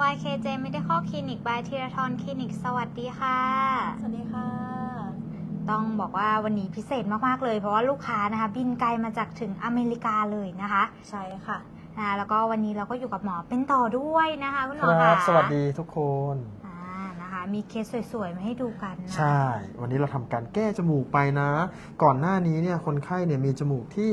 YKJ Medical Clinic by ธีรทรคลินิก สวัสดีค่ะ สวัสดีค่ะ ต้องบอกว่าวันนี้พิเศษมากๆเลย เพราะว่าลูกค้านะคะ บินไกลมาจากถึงอเมริกาเลยนะคะ ใช่ค่ะอ่าแล้วก็วันนี้เราก็อยู่กับหมอเป็นต่อด้วยนะคะคุณหมคอรัค่ะบสวัสดีทุกคนอ่านะคะ มีเคสสวยๆ มาให้ดูกันนะใช่ วันนี้เราทำการแก้จมูกไปนะ ก่อนหน้านี้เนี่ยคนไข้เนี่ยมีจมูกที่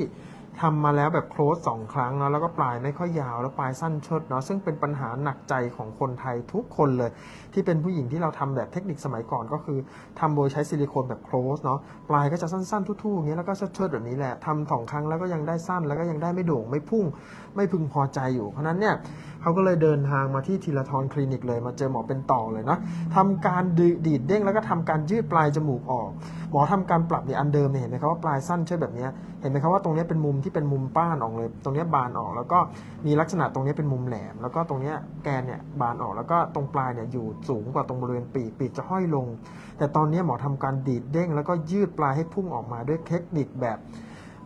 ทำมาแล้วแบบโคลสสองครั้งเนาะแล้วก็ปลายไม่ค่อยยาวแล้วปลายสั้นเชิดเนาะซึ่งเป็นปัญหาหนักใจของคนไทยทุกคนเลย ที่เป็นผู้หญิงที่เราทำแบบเทคนิคสมัยก่อนก็คือทำโดยใช้ซิลิโคนแบบโคลสเนาะปลายก็จะสั้นๆทู่ๆอย่างเงี้ยแล้วก็เชิดๆแบบนี้แหละทำสองครั้งแล้วก็ยังได้สั้นแล้วก็ยังได้ไม่โด่งไม่พุ่งไม่พึงพอใจอยู่ เพราะนั้นเนี่ยเขาก็เลยเดินทางมาที่ทีละทอนคลินิกเลยมาเจอหมอเป็นต่อเลยนะทำการดีดเด้งแล้วก็ทำการยืดปลายจมูกออก มอทำการปรับเนี่ยอันเดิมเนี่ยเห็นไหมครับว่าปลายสั้นเชิดแบบนี้เห็นไหมครับว่าตรงนี้เป็นมุมที่เป็นมุมป้านออกเลย ตรงนี้บานออก แล้วก็มีลักษณะตรงนี้เป็นมุมแหลม แล้วก็ตรงนี้แกนเนี่ยบานออก แล้วก็ตรงปลายเนี่ยอยู่สูงกว่าตรงบริเวณปีกปีกจะห้อยลง แต่ตอนนี้หมอทำการดีดเด้ง แล้วก็ยืดปลายให้พุ่งออกมาด้วยเทคนิคแบบ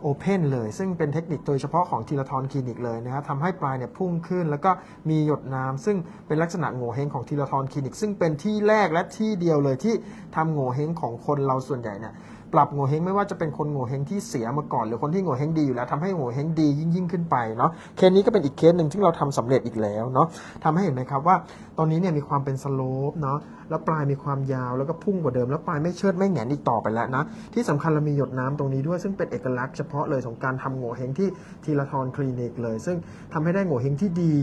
โอเพนเลย ซึ่งเป็นเทคนิคโดยเฉพาะของทีละทอนคลินิกเลยนะครับทำให้ปลายเนี่ยพุ่งขึ้น แล้วก็มีหยดน้ำซึ่งเป็นลักษณะโง่เฮงของทีละทอนคลินิก ซึ่งเป็นที่แรกและที่เดียวเลยที่ทำโง่เฮงของคนเราส่วนใหญ่เนี่ย ปรับโง่เฮงไม่ว่าจะเป็นคนโง่เฮงที่เสียมาก่อน หรือคนที่โง่เฮงดีอยู่แล้วทำให้โง่เฮงดียิ่งยิ่งขึ้นไปเนาะเคสนี้ก็เป็นอีกเคสหนึ่งที่เราทำสำเร็จอีกแล้วเนาะทำให้เห็นไหมครับว่าตอนนี้เนี่ยมีความเป็นสโลปเนาะแล้วปลายมีความยาวแล้วก็พุ่งกว่าเดิม แล้วปลายไม่เชิดไม่แหงนอีกต่อไปแล้วนะที่สำคัญเรามีหยดน้ำตรงนี้ด้วยซึ่งเป็นเอกลักษณ์เฉพาะเลยของการทำโง่เฮงที่ทีละทอนคลินิกเลย ซึ่งทำให้ได้โง่เฮงที่ดี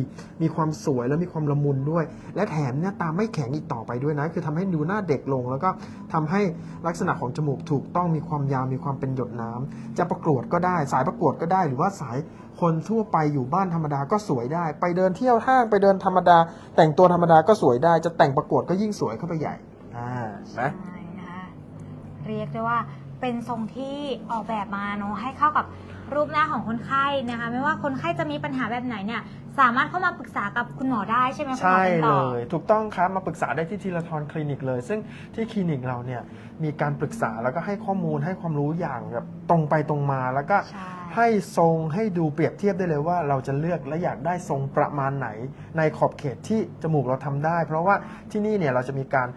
มีความสวยและมีความละมุนด้วย และแถมเนี่ยตาไม่แข็งอีกต่อไปด้วยนะ คือทำให้ดูหน้าเด็กลง แล้วก็ทำให้ลักษณะของจมูกถูกต้องมีความยาวมีความเป็นหยดน้ำจะประกวดก็ได้ สายประกวดก็ได้ หรือว่าสายคนทั่วไปอยู่บ้านธรรมดาก็สวยได้ ไปเดินเที่ยวห้างไปเดินธรรมดา แต่งตัวธรรมดาก็สวยได้ จะแต่งประกวดก็ยิ่งสวยเข้าไปใหญ่อ่านะใช่นะคะเรียกได้ว่าเป็นทรงที่ออกแบบมาเนาะให้เข้ากับ รูปหน้าของคนไข้นะคะ ไม่ว่าคนไข้จะมีปัญหาแบบไหนเนี่ยสามารถเข้ามาปรึกษากับคุณหมอได้ใช่ไหมคุณหมอใช่เป็นเลต่อย ถูกต้องครับมาปรึกษาได้ที่ทีละทอนคลินิกเลย ซึ่งที่คลินิกเราเนี่ยมีการปรึกษาแล้วก็ให้ข้อมูลให้ความรู้อย่างแบบตรงไปตรงมาแล้วก็ใช่ ให้ทรงให้ดูเปรียบเทียบได้เลยว่าเราจะเลือกและอยากได้ทรงประมาณไหน ในขอบเขตที่จมูกเราทำได้ เพราะว่าที่นี่เนี่ยเราจะมีการ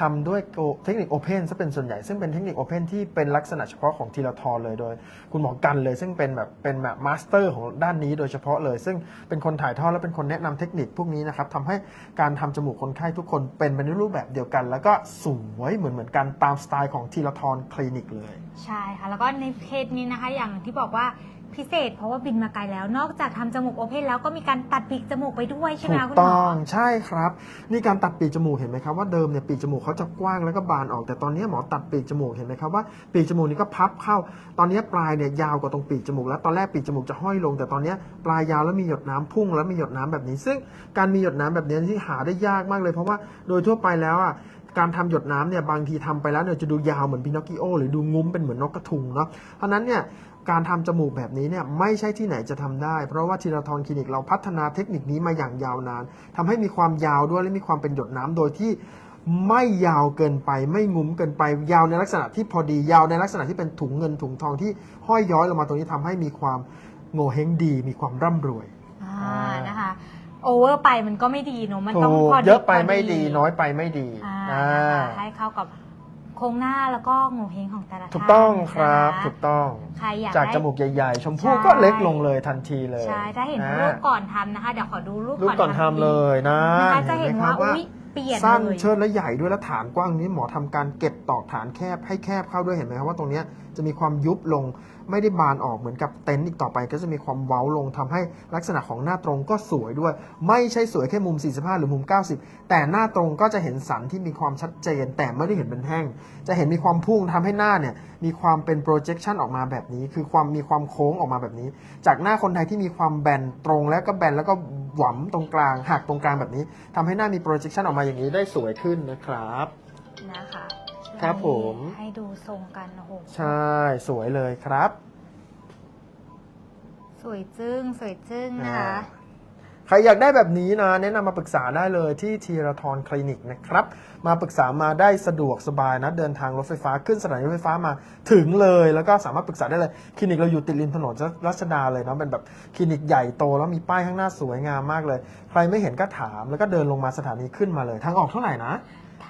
ทำด้วยเทคนิคโอเพนซะเป็นส่วนใหญ่ ซึ่งเป็นเทคนิคโอเพนที่เป็นลักษณะเฉพาะของทีละทอนเลยโดย คุณหมอกันเลย ซึ่งเป็นแบบเป็นแบบมาสเตอร์ของด้านนี้โดยเฉพาะเลย ซึ่งเป็นคนถ่ายทอดและเป็นคนแนะนำเทคนิคพวกนี้นะครับทำให้การทำจมูกคนไข้ทุกคนเป็นไปในรูปแบบเดียวกัน แล้วก็สวยเหมือนเหมือนกันตามสไตล์ของทีละทอนคลินิกเลย ใช่ค่ะแล้วก็ในเคสนี้นะคะอย่างที่บอกว่า พิเศษ เพราะว่าบินมาไกลแล้ว นอกจากทำจมูกโอเพนแล้วก็มีการตัดปีกจมูกไปด้วยใช่ไหมถูคะกคุณหมต้ออ งใช่ครับ นี่การตัดปีกจมูกเห็นไหมครับว่าเดิมเนี่ยปีกจมูกเขาจะกว้างแล้วก็บานออก แต่ตอนนี้หมอตัดปีกจมูกเห็นไหมครับว่าปีกจมูกนี้ก็พับเข้า ตอนนี้ปลายเนี่ยยาวกว่าตรงปีกจมูกแล้วตอนแรกปีกจมูกจะห้อยลง แต่ตอนนี้ปลายยาวแล้วมีหยดน้ำพุ่งแล้วมีหยดน้ำแบบนี้ ซึ่งการมีหยดน้ำแบบนี้ที่หาได้ยากมากเลย เพราะว่าโดยทั่วไปแล้วอะ การทำหยดน้ำเนี่ยบางทีทำไปแล้วเนี่ยจะดูยาวเหมือนพินอคกิโอหรือดูงุ้มเป็นเหมือนนกกระทุงเนาะเพราะฉะนั้นเนี่ยการทำจมูกแบบนี้เนี่ยไม่ใช่ที่ไหนจะทำได้ เพราะว่าทีละทอนคลินิกเราพัฒนาเทคนิคนี้มาอย่างยาวนานทำให้มีความยาวด้วยและมีความเป็นหยดน้ำโดยที่ไม่ยาวเกินไปไม่งุ้มเกินไป ยาวในลักษณะที่พอดียาวในลักษณะที่เป็นถุงเงินถุงทองที่ห้อยย้อยลงมาตรงนี้ทำให้มีความโง่เฮงดี มีความร่ำรวยอ่านะคะโอเวอร์ไปมันก็ไม่ดีเนอะมันต้องถูกพอดีเยอะไปพไม่ดีน้อยไปไม่ดีอ่าอ่า นะคะให้เข้ากับโครงหน้าแล้วก็โงเฮงของแต่ละถูกท่านต้องครับนะคะถูกต้องใครอยากจากได้จมูกใหญ่ๆ ชมพู่ใช่ก็เล็กลงเลยทันทีเลย ใช่ ถ้าเห็นอ่รูปก่อนทำนะคะ เดี๋ยวขอดูรูปรูปก่อนทำเลยนะนะคะจะเห็นไมว่าครับอุ้ยเปลี่ยนสั้นเลยเชิดและใหญ่ด้วยและฐานกว้างนี้หมอทำการเก็บตอกฐานแคบให้แคบเข้าด้วยเห็นไหมครับว่าตรงนี้จะมีความยุบลงไม่ได้บานออกเหมือนกับเต็นท์อีกต่อไป ก็จะมีความเว้าลงทำให้ลักษณะของหน้าตรงก็สวยด้วย ไม่ใช่สวยแค่มุม 45 หรือมุม 90 แต่หน้าตรงก็จะเห็นสันที่มีความชัดเจน แต่ไม่ได้เห็นเป็นแท่งจะเห็นมีความพุ่งทำให้หน้าเนี่ยมีความเป็น projection ออกมาแบบนี้ คือความมีความโค้งออกมาแบบนี้ จากหน้าคนไทยที่มีความแบนตรงแล้วก็แบนแล้วก็ หวำตรงกลางหักตรงกลางแบบนี้ทำให้หน้ามี projection ออกมาอย่างนี้ได้สวยขึ้นนะครับ นะคะครับผม ให้ดูทรงกันโอ้โหใช่สวยเลยครับ สวยจึ้งสวยจึ้งนะคะอ่า ใครอยากได้แบบนี้นะ แนะนำมาปรึกษาได้เลยที่ทีราทรคลินิกนะครับ มาปรึกษามาได้สะดวกสบายนะ เดินทางรถไฟฟ้าขึ้นสถานีรถไฟฟ้ามาถึงเลย แล้วก็สามารถปรึกษาได้เลย คลินิกเราอยู่ติดริมถนนรัชดาเลยเนาะเป็นแบบคลินิกใหญ่โตแล้วมีป้ายข้างหน้าสวยงามมากเลย ใครไม่เห็นก็ถามแล้วก็เดินลงมาสถานีขึ้นมาเลย ทางออกเท่าไหร่นะ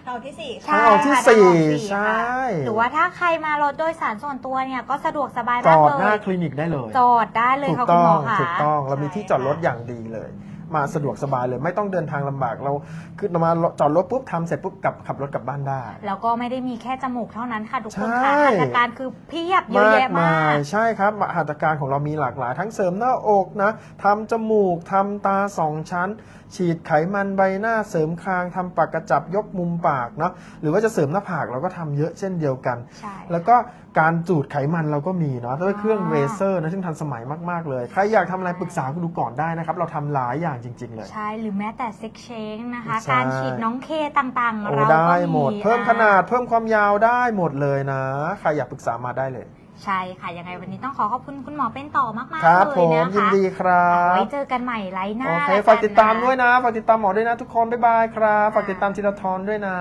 เราที่สี่ทางออกที่ค่ะสี่ทางออกสี่ใช่ ค่ะหรือว่าถ้าใครมารถโดยสารส่วนตัวเนี่ยก็สะดวกสบายจมากอดเลหน้ายคลินิกได้เลยจอดได้เลยถูกค่ะคุณต้หอมองค่ะ ถูกต้องเรามีที่จอดรถใช่ค่ะอย่างดีเลย มาสะดวกสบายเลยไม่ต้องเดินทางลำบากเราคือเรามาจอดรถปุ๊บทำเสร็จปุ๊บกลับขับรถกลับบ้านได้ แล้วก็ไม่ได้มีแค่จมูกเท่านั้นค่ะทุกคนใช่ค่ะหัตถการคือเพียบเยอะแยะมากใช่ครับหัตถการของเรามีหลากหลาย ทั้งเสริมหน้าอกนะทำจมูกทำตาสองชั้นฉีดไขมันใบหน้าเสริมคางทำปากกระจับยกมุมปากเนาะหรือว่าจะเสริมหน้าผากเราก็ทำเยอะเช่นเดียวกันใช่แล้วก็การจูดไขมันเราก็มีเนาะด้วยเครื่องอ๋อเรเซอร์นะซึ่งทันสมัยมาก ๆ เลย ใครอยากทำอะไรปรึกษาคุณดูก่อนได้นะครับ เราทำหลายอย่างจริง ๆ เลย ใช่ หรือแม้แต่เซ็กเชงนะคะใช่การฉีดน้องเคต่างๆโอ้เราก็ได้หมด เพิ่มขนาดอ่เพิ่มความยาวได้หมดเลยนะ ใครอยากปรึกษามาได้เลย ใช่ค่ะ ยังไงวันนี้ต้องขอขอบคุณคุณหมอเป็นต่อมากครับๆเลผยมนะคะยินดีครับไว้เจอกันใหม่ไลฟ์หน้าโอเคแล้วนฝากติดตามนะด้วยนะฝากติดตามหมอด้วยนะทุกคนบ๊ายบายครับฝากติดตามธีรทรด้วยนะ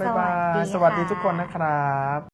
บ๊ายบายสสวัวัสสดีดีค่ะทุกคนนะครับ